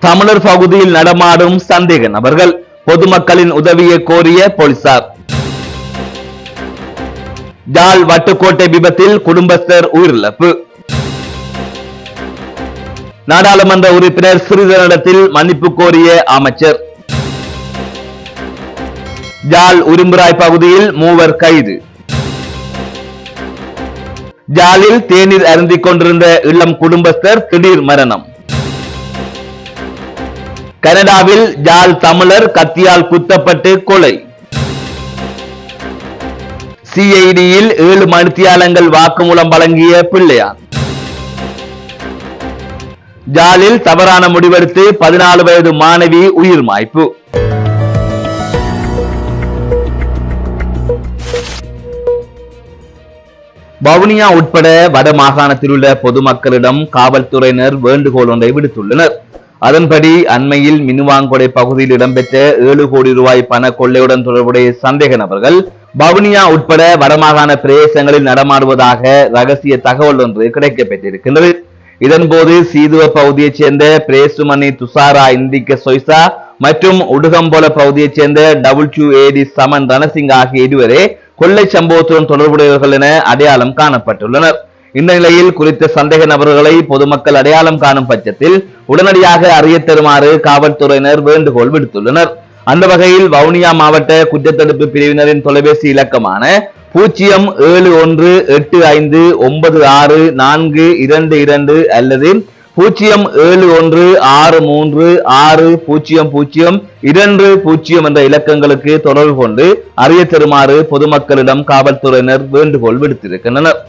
தமிழர் பகுதியில் நடமாடும் சந்தேக நபர்கள் பொதுமக்களின் உதவியை கோரிய போலீசார். ஜால் வட்டுக்கோட்டை விபத்தில் குடும்பஸ்தர் உயிரிழப்பு. நாடாளுமன்ற உறுப்பினர் சிறிதனிடத்தில் மன்னிப்பு கோரிய அமைச்சர். ஜாழ் உரும்புராய் பகுதியில் மூவர் கைது. ஜாலில் தேநீர் அருந்திக் கொண்டிருந்த இளம் குடும்பஸ்தர் திடீர் மரணம். கனடாவில் ஜால் தமிழர் கத்தியால் குத்தப்பட்டு கொலை. சிஐடியில் ஏழு மணித்தியாலங்கள் வாக்குமூலம் வழங்கிய பிள்ளையார். ஜாலில் தவறான முடிவெடுத்து பதினாலு வயது மாணவி உயிர் மாய்ப்பு. வவுனியா உட்பட வட மாகாணத்தில் உள்ள பொதுமக்களிடம் காவல்துறையினர் வேண்டுகோள் ஒன்றை விடுத்துள்ளனர். அதன்படி அண்மையில் மினுவாங்கொடை பகுதியில் இடம்பெற்ற ஏழு கோடி ரூபாய் பண கொள்ளையுடன் தொடர்புடைய சந்தேக நபர்கள் வவுனியா உட்பட வடமாகாண பிரதேசங்களில் நடமாடுவதாக ரகசிய தகவல் ஒன்று கிடைக்கப்பெற்றிருக்கின்றது. இதன்போது சீதுவ பகுதியைச் சேர்ந்த பிரேசுமணி துசாரா இந்திக்க சொய்சா மற்றும் உடுகம்போல பகுதியைச் சேர்ந்த டபுள் ஏடி சமன் ரணசிங் ஆகிய இருவரே கொள்ளை சம்பவத்துடன் தொடர்புடையவர்கள் என அடையாளம் காணப்பட்டுள்ளனர். இந்த நிலையில் குறித்த சந்தேக நபர்களை பொதுமக்கள் அடையாளம் காணும் பட்சத்தில் உடனடியாக அறிய தருமாறு காவல்துறையினர் வேண்டுகோள் விடுத்துள்ளனர். அந்த வகையில் வவுனியா மாவட்ட குற்றத்தடுப்பு பிரிவினரின் தொலைபேசி இலக்கமான பூஜ்ஜியம் ஏழு ஒன்று எட்டு ஐந்து ஒன்பது ஆறு நான்கு இரண்டு இரண்டு அல்லது பூஜ்ஜியம் ஏழு ஒன்று ஆறு மூன்று ஆறு பூஜ்ஜியம் பூஜ்ஜியம் இரண்டு பூஜ்ஜியம் என்ற இலக்கங்களுக்கு தொடர்பு கொண்டு அறிய தருமாறு பொதுமக்களிடம் காவல்துறையினர் வேண்டுகோள் விடுத்திருக்கின்றனர்.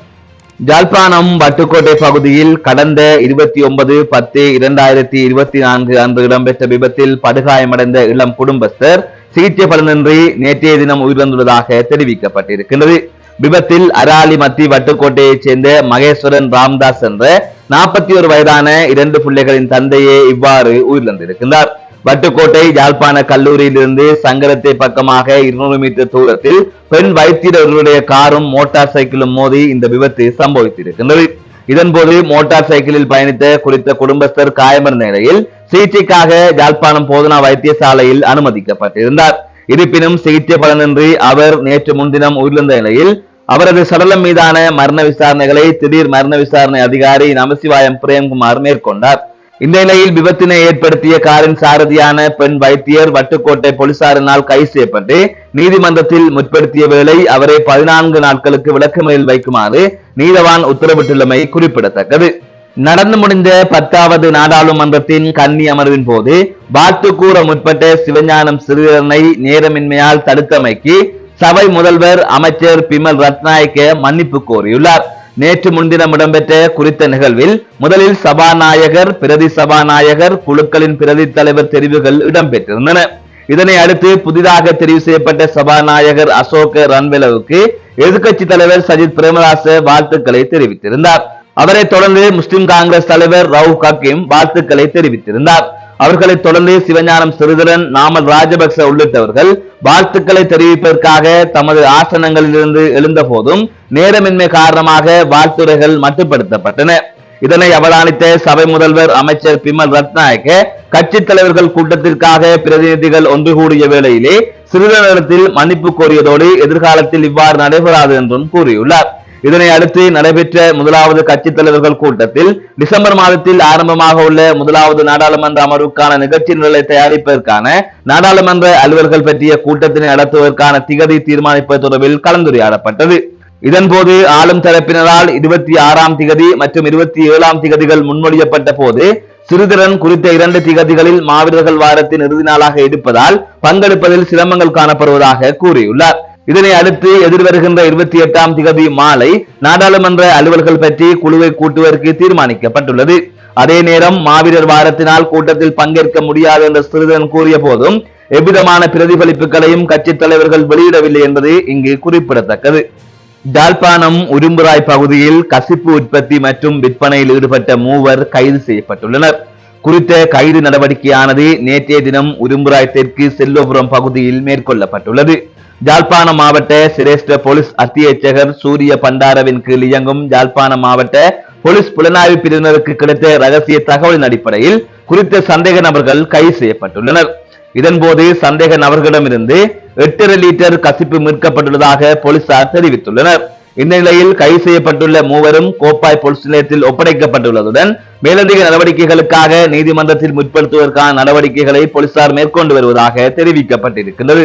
ஜாழ்ப்பாணம் வட்டுக்கோட்டை பகுதியில் கடந்த இருபத்தி ஒன்பது பத்து இரண்டாயிரத்தி இருபத்தி நான்கு அன்று இடம்பெற்ற விபத்தில் படுகாயமடைந்த இளம் குடும்பஸ்தர் சிகிச்சை பலனின்றி நேற்றைய தினம் உயிரிழந்துள்ளதாக தெரிவிக்கப்பட்டிருக்கின்றது. விபத்தில் அராலி மத்தி வட்டுக்கோட்டையைச் சேர்ந்த மகேஸ்வரன் ராம்தாஸ் என்ற நாற்பத்தி ஒரு வயதான இரண்டு பிள்ளைகளின் தந்தையே இவ்வாறு உயிரிழந்திருக்கின்றார். வட்டுக்கோட்டை யாழ்ப்பாண கல்லூரியிலிருந்து சங்கரத்தை பக்கமாக இருநூறு மீட்டர் தூரத்தில் பெண் வைத்தியர்களுடைய காரும் மோட்டார் சைக்கிளும் மோதி இந்த விபத்து சம்பவித்திருக்கின்றது. இதன்போது மோட்டார் சைக்கிளில் பயணித்த குறித்த குடும்பஸ்தர் காயமடைந்த நிலையில் சிகிச்சைக்காக யாழ்ப்பாணம் போதனா வைத்தியசாலையில் அனுமதிக்கப்பட்டிருந்தார். இருப்பினும் சிகிச்சை பலனின்றி அவர் நேற்று முன்தினம் உயிரிழந்த நிலையில் அவரது சடலம் மீதான மரண விசாரணைகளை திடீர் மரண விசாரணை அதிகாரி நமசிவாயம் பிரேம்குமார் மேற்கொண்டார். இந்த நிலையில் விபத்தினை ஏற்படுத்திய காரின் சாரதியான பெண் வைத்தியர் வட்டுக்கோட்டை போலீசாரினால் கைது செய்யப்பட்டு நீதிமன்றத்தில் முற்படுத்திய வேளை அவரை பதினான்கு நாட்களுக்கு விளக்கமறையில் வைக்குமாறு நீதவான் உத்தரவிட்டுள்ளமை குறிப்பிடத்தக்கது. நடந்து முடிந்த பத்தாவது நாடாளுமன்றத்தின் கன்னி அமர்வின் போது வாழ்த்து கூற முற்பட்ட சிவஞானம் சிறுவனை நேரமின்மையால் தடுத்தமைக்கு சபை முதல்வர் அமைச்சர் பிமல் ரத்நாயக்க மன்னிப்பு கோரியுள்ளார். நேற்று முன்தினம் இடம்பெற்ற குறித்த நிகழ்வில் முதலில் சபாநாயகர் பிரதி சபாநாயகர் குழுக்களின் பிரதி தலைவர் தெரிவுகள் இடம்பெற்றிருந்தன. இதனை அடுத்து புதிதாக தெரிவு செய்யப்பட்ட சபாநாயகர் அசோக ரன்வெலவுக்கு எதிர்க்கட்சி தலைவர் சஜித் பிரேமதாச வாழ்த்துக்களை தெரிவித்திருந்தார். அவரைத் தொடர்ந்து முஸ்லிம் காங்கிரஸ் தலைவர் ரவு ஹக்கீம் வாழ்த்துக்களை தெரிவித்திருந்தார். அவர்களைத் தொடர்ந்து சிவஞானம் சிறிதரன் நாமல் ராஜபக்ச உள்ளிட்டவர்கள் வாழ்த்துக்களை தெரிவிப்பதற்காக தமது ஆசனங்களிலிருந்து எழுந்த போதும் நேரமின்மை காரணமாக வாழ்த்துரைகள் மட்டுப்படுத்தப்பட்டன. இதனை அவதானித்த சபை முதல்வர் அமைச்சர் பிமல் ரத்நாயக்க கட்சித் தலைவர்கள் கூட்டத்திற்காக பிரதிநிதிகள் ஒன்று கூடிய வேளையிலே சிறிதனிடத்தில் மன்னிப்பு கோரியதோடு எதிர்காலத்தில் இவ்வாறு நடைபெறாது என்றும் கூறியுள்ளார். இதனை அடுத்து நடைபெற்ற முதலாவது கட்சித் தலைவர்கள் கூட்டத்தில் டிசம்பர் மாதத்தில் ஆரம்பமாக உள்ள முதலாவது நாடாளுமன்ற அமர்வுக்கான நிகழ்ச்சி நிரலை தயாரிப்பதற்கான நாடாளுமன்ற அலுவல்கள் பற்றிய கூட்டத்தினை நடத்துவதற்கான திகதி தீர்மானிப்பது தொடர்பில் கலந்துரையாடப்பட்டது. இதன்போது ஆளும் தரப்பினரால் இருபத்தி ஆறாம் திகதி மற்றும் இருபத்தி ஏழாம் திகதிகள் முன்மொழியப்பட்ட போது சிறுதிறன் குறித்த இரண்டு திகதிகளில் மாவீரர்கள் வாரத்தின் இறுதி நாளாக இருப்பதால் பங்கெடுப்பதில் சிரமங்கள் காணப்படுவதாக கூறியுள்ளார். இதனை அடுத்து எதிர்வருகின்ற இருபத்தி எட்டாம் திகதி மாலை நாடாளுமன்ற அலுவல்கள் பற்றி குழுவை கூட்டுவதற்கு தீர்மானிக்கப்பட்டுள்ளது. அதே நேரம் மாவீரர் வாரத்தினால் கூட்டத்தில் பங்கேற்க முடியாது என்று ஸ்ரீதரன் கூறிய போதும் எவ்விதமான பிரதிபலிப்புகளையும் கட்சித் தலைவர்கள் வெளியிடவில்லை என்பது இங்கு குறிப்பிடத்தக்கது. ஜாழ்ப்பாணம் உரும்புராய் பகுதியில் கசிப்பு உற்பத்தி மற்றும் விற்பனையில் ஈடுபட்ட மூவர் கைது செய்யப்பட்டுள்ளனர். குறித்த கைது நடவடிக்கையானது நேற்றைய தினம் உரும்புராய் தெற்கு செல்வபுரம் பகுதியில் மேற்கொள்ளப்பட்டுள்ளது. ஜாழ்ப்பாணம் மாவட்ட சிரேஷ்ட போலீஸ் அத்தியட்சகர் சூரிய பண்டாரவின் கீழ் இயங்கும் ஜாழ்ப்பாணம் மாவட்ட போலீஸ் புலனாய்வு பிரிவினருக்கு கிடைத்த ரகசிய தகவலின் அடிப்படையில் குறித்த சந்தேக நபர்கள் கைது செய்யப்பட்டுள்ளனர். இதன்போது சந்தேக நபர்களிடமிருந்து எட்டரை லிட்டர் கசிப்பு மீட்கப்பட்டுள்ளதாக போலீசார் தெரிவித்துள்ளனர். இந்த நிலையில் கைது செய்யப்பட்டுள்ள மூவரும் கோப்பாய் போலீஸ் நிலையத்தில் ஒப்படைக்கப்பட்டுள்ளதுடன் மேலதிக நடவடிக்கைகளுக்காக நீதிமன்றத்தில் முற்படுத்துவதற்கான நடவடிக்கைகளை போலீசார் மேற்கொண்டு வருவதாக தெரிவிக்கப்பட்டிருக்கிறது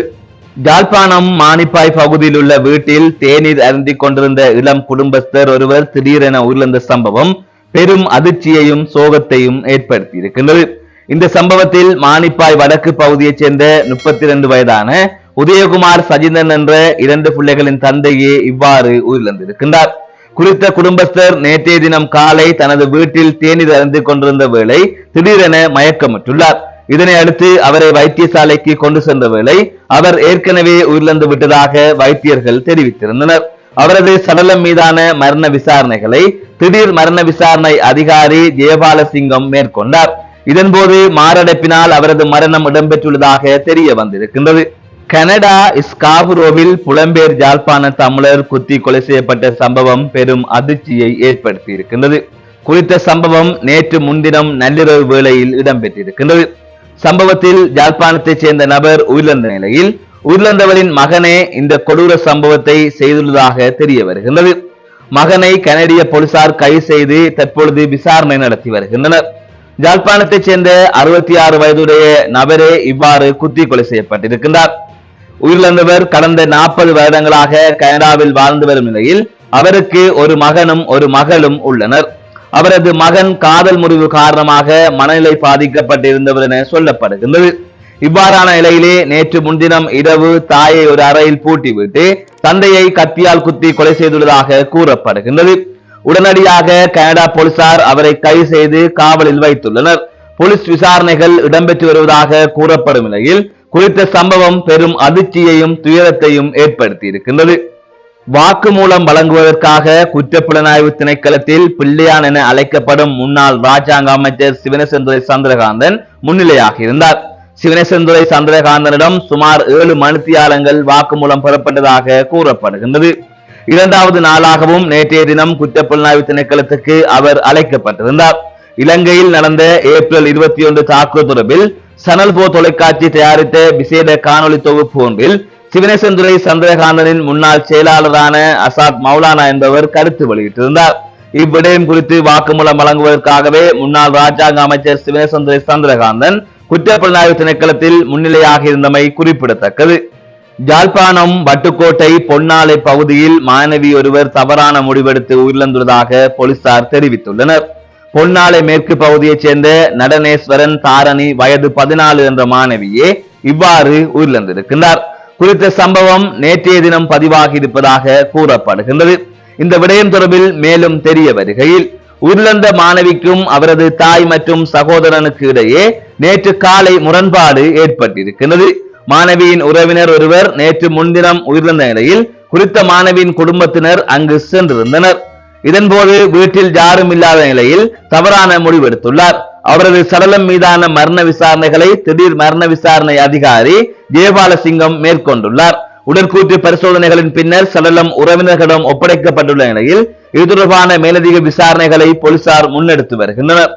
ஜாழ்ப்பாணம் மானிப்பாய் பகுதியில் உள்ள வீட்டில் தேநீர் அருந்தி கொண்டிருந்த இளம் குடும்பஸ்தர் ஒருவர் திடீரென உயிரிழந்த சம்பவம் பெரும் அதிர்ச்சியையும் சோகத்தையும் ஏற்படுத்தி இருக்கின்றது இந்த சம்பவத்தில் மானிப்பாய் வடக்கு பகுதியைச் சேர்ந்த முப்பத்தி இரண்டு வயதான உதயகுமார் சஜிந்தன் என்ற இரண்டு பிள்ளைகளின் தந்தையே இவ்வாறு உயிரிழந்திருக்கின்றார். குறித்த குடும்பஸ்தர் நேற்றைய தினம் காலை தனது வீட்டில் தேநீர் அருந்து கொண்டிருந்த வேளை திடீரென மயக்கமிட்டுள்ளார் இதனை அடுத்து அவரை வைத்தியசாலைக்கு கொண்டு சென்ற வேளை அவர் ஏற்கனவே உயிரிழந்து விட்டதாக வைத்தியர்கள் தெரிவித்திருந்தனர். அவரது சடலம் மீதான மரண விசாரணைகளை திடீர் மரண விசாரணை அதிகாரி ஜெயபாலசிங்கம் மேற்கொண்டார். இதன்போது மாரடைப்பினால் அவரது மரணம் இடம்பெற்றுள்ளதாக தெரிய வந்திருக்கின்றது. கனடா ஸ்காபுரோவில் புலம்பெயர் ஜாழ்ப்பாண தமிழர் குத்தி கொலை செய்யப்பட்ட சம்பவம் பெரும் அதிர்ச்சியை ஏற்படுத்தி இருக்கின்றது குறித்த சம்பவம் நேற்று முன்தினம் நள்ளிரவு வேளையில் இடம்பெற்றிருக்கின்றது. சம்பவத்தில் ஜாழ்ப்பாணத்தைச் சேர்ந்த நபர் உயிரிழந்த நிலையில் உயிரிழந்தவரின் மகனே இந்த கொடூர சம்பவத்தை செய்துள்ளதாக தெரிய வருகின்றது. மகனை கனடிய போலீசார் கைது செய்து தற்பொழுது விசாரணை நடத்தி வருகின்றனர். ஜாழ்ப்பாணத்தைச் சேர்ந்த அறுபத்தி ஆறு வயதுடைய நபரே இவ்வாறு குத்தி கொலை செய்யப்பட்டிருக்கின்றார். உயிரிழந்தவர் கடந்த நாற்பது வருடங்களாக கனடாவில் வாழ்ந்து வரும் நிலையில் அவருக்கு ஒரு மகனும் ஒரு மகளும் உள்ளனர். அவரது மகன் காதல் முறிவு காரணமாக மனநிலை பாதிக்கப்பட்டிருந்தவர் என சொல்லப்படுகின்றது. இவ்வாறான நிலையிலே நேற்று முன்தினம் இரவு தாயை ஒரு அறையில் பூட்டிவிட்டு தந்தையை கத்தியால் குத்தி கொலை செய்துள்ளதாக கூறப்படுகின்றது. உடனடியாக கனடா போலீசார் அவரை கைது செய்து காவலில் வைத்துள்ளனர். போலீஸ் விசாரணைகள் இடம்பெற்று வருவதாக கூறப்படும் நிலையில் குறித்த சம்பவம் பெரும் அதிர்ச்சியையும் துயரத்தையும் ஏற்படுத்தி இருக்கின்றது வாக்குமூலம் வழங்குவதற்காக குற்றப்புலனாய்வு திணைக்களத்தில் பிள்ளையான் என அழைக்கப்படும் முன்னாள் ராஜாங்க அமைச்சர் சிவனேசந்துரை சந்திரகாந்தன் முன்னிலையாக இருந்தார். சிவனேசந்துரை சந்திரகாந்தனிடம் சுமார் ஏழு மணித்தியாலங்கள் வாக்குமூலம் பெறப்பட்டதாக கூறப்படுகின்றது. இரண்டாவது நாளாகவும் நேற்றைய தினம் குற்றப்புலனாய்வு திணைக்களத்துக்கு அவர் அழைக்கப்பட்டிருந்தார். இலங்கையில் நடந்த ஏப்ரல் இருபத்தி ஒன்று தாக்குதல் தொடர்பில் சனல் தொலைக்காட்சி தயாரித்த விசேட காணொலி தொகுப்பு ஒன்றில் சிவனேசந்துரை சந்திரகாந்தனின் முன்னாள் செயலாளரான அசாத் மௌலானா என்பவர் கருத்து வெளியிட்டிருந்தார். இவ்விடயம் குறித்து வாக்குமூலம் வழங்குவதற்காகவே முன்னாள் ராஜாங்க அமைச்சர் சிவனேசந்துரை சந்திரகாந்தன் குற்றப்புலனாய்வு திணைக்களத்தில் முன்னிலையாக இருந்தமை குறிப்பிடத்தக்கது. ஜாழ்ப்பாணம் வட்டுக்கோட்டை பொன்னாலை பகுதியில் மாணவி ஒருவர் தவறான முடிவெடுத்து உயிரிழந்துள்ளதாக போலீசார் தெரிவித்துள்ளனர். பொன்னாலை மேற்கு பகுதியைச் சேர்ந்த நடனேஸ்வரன் தாரணி வயது பதினாலு என்ற மாணவியே இவ்வாறு உயிரிழந்திருக்கின்றார். குறித்த சம்பவம் நேற்றைய தினம் பதிவாகி இருப்பதாக கூறப்படுகின்றது. இந்த விடயம் தொடர்பில் மேலும் தெரிய வருகையில் உயிரிழந்த மாணவிக்கும் அவரது தாய் மற்றும் சகோதரனுக்கு இடையே நேற்று காலை முரண்பாடு ஏற்பட்டிருக்கிறது மாணவியின் உறவினர் ஒருவர் நேற்று முன்தினம் உயிரிழந்த நிலையில் குறித்த மாணவியின் குடும்பத்தினர் அங்கு சென்றிருந்தனர். இதன்போது வீட்டில் யாரும் இல்லாத நிலையில் தவறான முடிவெடுத்துள்ளார் அவரது சடலம் மீதான மரண விசாரணைகளை திடீர் மரண விசாரணை அதிகாரி ஜெயபாலசிங்கம் மேற்கொண்டுள்ளார். உடற்கூற்று பரிசோதனைகளின் பின்னர் சடலம் உறவினர்களிடம் ஒப்படைக்கப்பட்டுள்ள நிலையில் இது தொடர்பான மேலதிக விசாரணைகளை போலீசார் முன்னெடுத்து வருகின்றனர்.